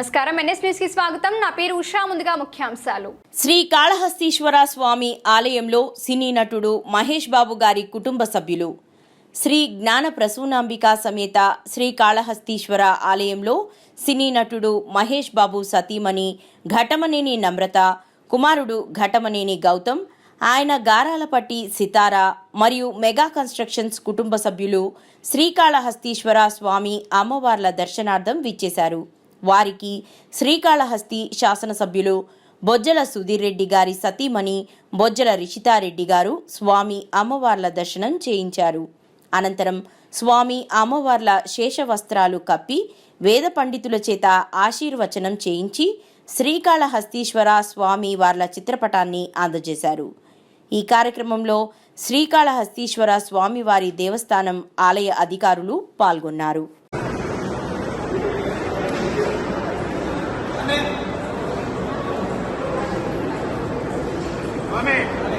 నమస్కారం. ఎన్ఎస్కి స్వాగతం. నా పేరు ఉషా. ముందుగా ముఖ్యాంశాలు. శ్రీ కాళహస్తీశ్వర స్వామి ఆలయంలో సినీ నటుడు మహేష్ బాబు గారి కుటుంబ సభ్యులు శ్రీ జ్ఞాన ప్రసూనాంబిక సమేత శ్రీ కాళహస్తీశ్వర ఆలయంలో సినీ నటుడు మహేష్ బాబు సతీమణి ఘటమనేని నమ్రత కుమారుడు ఘటమనేని గౌతమ్ ఆయన గారాలపట్టి సితారా మరియు మెగా కన్స్ట్రక్షన్స్ కుటుంబ సభ్యులు శ్రీకాళహస్తీశ్వర స్వామి అమ్మవార్ల దర్శనార్థం విచ్చేశారు. వారికి శ్రీకాళహస్తి శాసనసభ్యులు బొజ్జల సుధీర్ రెడ్డి గారి సతీమణి బొజ్జల రిషితారెడ్డి గారు స్వామి అమ్మవార్ల దర్శనం చేయించారు. అనంతరం స్వామి అమ్మవార్ల శేషవస్త్రాలు కప్పి వేద పండితుల చేత ఆశీర్వచనం చేయించి శ్రీకాళహస్తీశ్వర స్వామి వార్ల చిత్రపటాన్ని అందజేశారు. ఈ కార్యక్రమంలో శ్రీకాళహస్తీశ్వర స్వామివారి దేవస్థానం ఆలయ అధికారులు పాల్గొన్నారు. Amén. Amén.